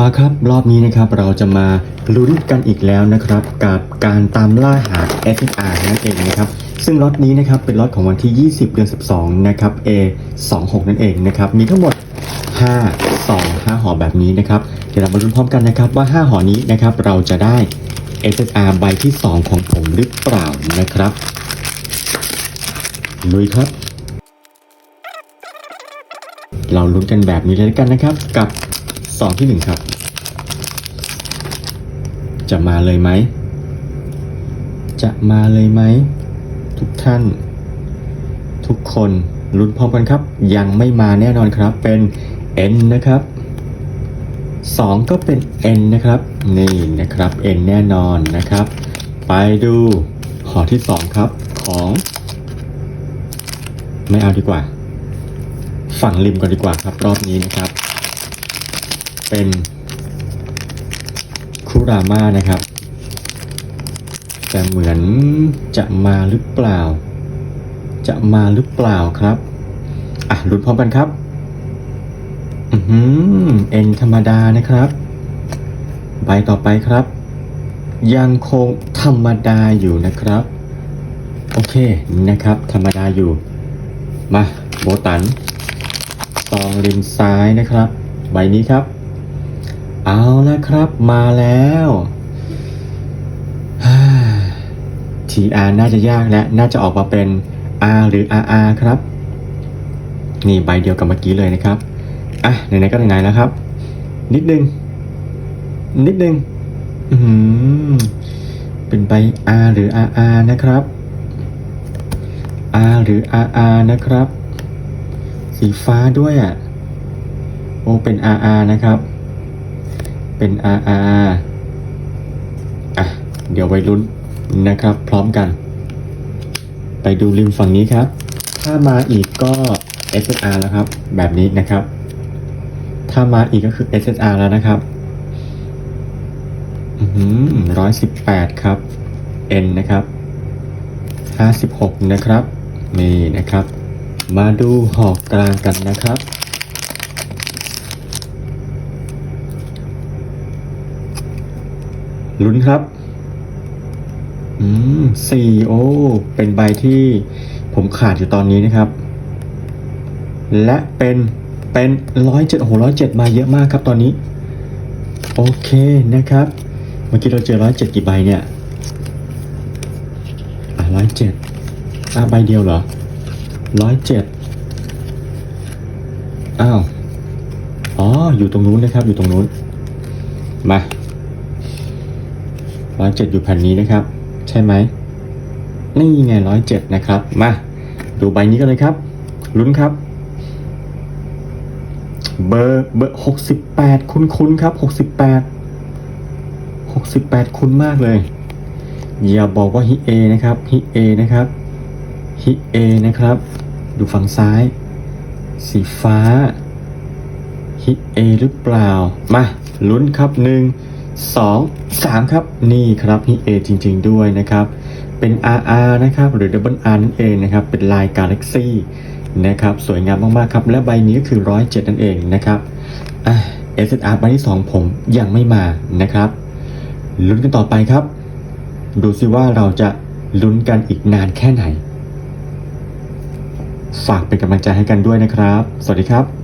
มาครับรอบนี้นะครับเราจะมาลุ้นกันอีกแล้วนะครับ กับการตามล่าหา SSR นั่นเองนะครับ ซึ่งล็อตนี้นะครับเป็นล็อตของวันที่ 20 เดือน 12 นะครับ A 26 นั่นเองนะครับ มีทั้งหมด 5 2 5ห่อแบบนี้นะครับ เดี๋ยวเรามาลุ้นพร้อมกันนะครับว่า 5ห่อนี้นะครับเราจะได้ SSR ใบที่ 2 ของผมหรือเปล่านะครับลุยครับ เราลุ้นกันแบบนี้เลยกันนะครับกับ 2ที่1ครับ จะมาเลยไหม จะมาเลยไหม ทุกท่าน ทุกคนลุ้นพร้อมกันครับ ยังไม่มาแน่นอนครับ เป็น N นะครับ 2 ก็เป็น N นะครับ นี่นะครับ N แน่นอนนะครับ ไปดูหอที่ 2 ครับของ ไม่เอาดีกว่า ฝั่งริมก่อนดีกว่าครับ รอบนี้นะครับ เป็นคุรามานะครับ แต่เหมือนจะมาหรือเปล่า จะมาหรือเปล่าครับ อะลุ้นพร้อมกันครับ อือหือเอ็นธรรมดานะครับ ใบต่อไปครับ ยังคงธรรมดาอยู่นะครับ โอเคนะครับ ธรรมดาอยู่ มาโบตันซองริมซ้ายนะครับ ใบนี้ครับ เอาละครับมาแล้ว TR น่าจะยากและน่าจะออกมาเป็น R หรือ RR ครับ นี่ใบเดียวกับเมื่อกี้เลยนะครับ อะไหนๆก็ไหนๆแล้วครับ นิดนึง นิดนึงอืเป็นใบ R หรือ RR นะครับ R หรือ RR นะครับ สีฟ้าด้วยอะ โอเป็น RR นะครับ เป็น RR อะ เดี๋ยวไว้ลุ้นนะครับ พร้อมกัน ไปดูริมฝั่งนี้ครับ ถ้ามาอีกก็ SSR แล้วครับ แบบนี้นะครับ ถ้ามาอีกก็คือ SSR แล้วนะครับร้อยสิบแปดครับ N นะครับห้าสิบหกนะครับ นี่นะครับ มาดูหอกกลางกันนะครับ ลุ้นครับ อืมสี่โอเป็นใบที่ผมขาดอยู่ตอนนี้นะครับ และเป็นเป็นร้อยเจ็ดโอ้โหร้อยเจ็ดมาเยอะมากครับตอนนี้ โอเคนะครับ เมื่อกี้เราเจอร้อยเจ็ดกี่ใบเนี่ย อะร้อยเจ็ดอะใบเดียวเหรอร้อยเจ็ดอ้าว อ๋อ อยู่ตรงนู้นนะครับ อยู่ตรงนู้น มา ร้อยเจ็ดอยู่แผ่นนี้นะครับ ใช่ไหมนี่ไงร้อยเจ็ดนะครับ มา ดูใบนี้กันเลยครับ ลุ้นครับ เบอร์เบอร์หกสิบแปดคุ้นคุ้นครับหกสิบแปดหกสิบแปดคุ้นมากเลย อย่าบอกว่าฮิเอนะครับฮิเอนะครับฮิเอนะครับ ดูฝั่งซ้าย สีฟ้าฮิเอหรือเปล่า มาลุ้นครับหนึ่ง สองสามครับ นี่ครับฮิเอจริง ๆ ด้วยนะครับ เป็น RR นะครับ หรือ Double R นั่นเองนะครับ เป็นลาย Galaxy นะครับ สวยงามมาก ๆ ครับ และใบนี้ก็คือ 107 นั่นเองนะครับอะ SSR ใบที่ 2 ผมยังไม่มานะครับ ลุ้นกันต่อไปครับ ดูซิว่าเราจะลุ้นกันอีกนานแค่ไหน ฝากเป็นกำลังใจให้กันด้วยนะครับ สวัสดีครับ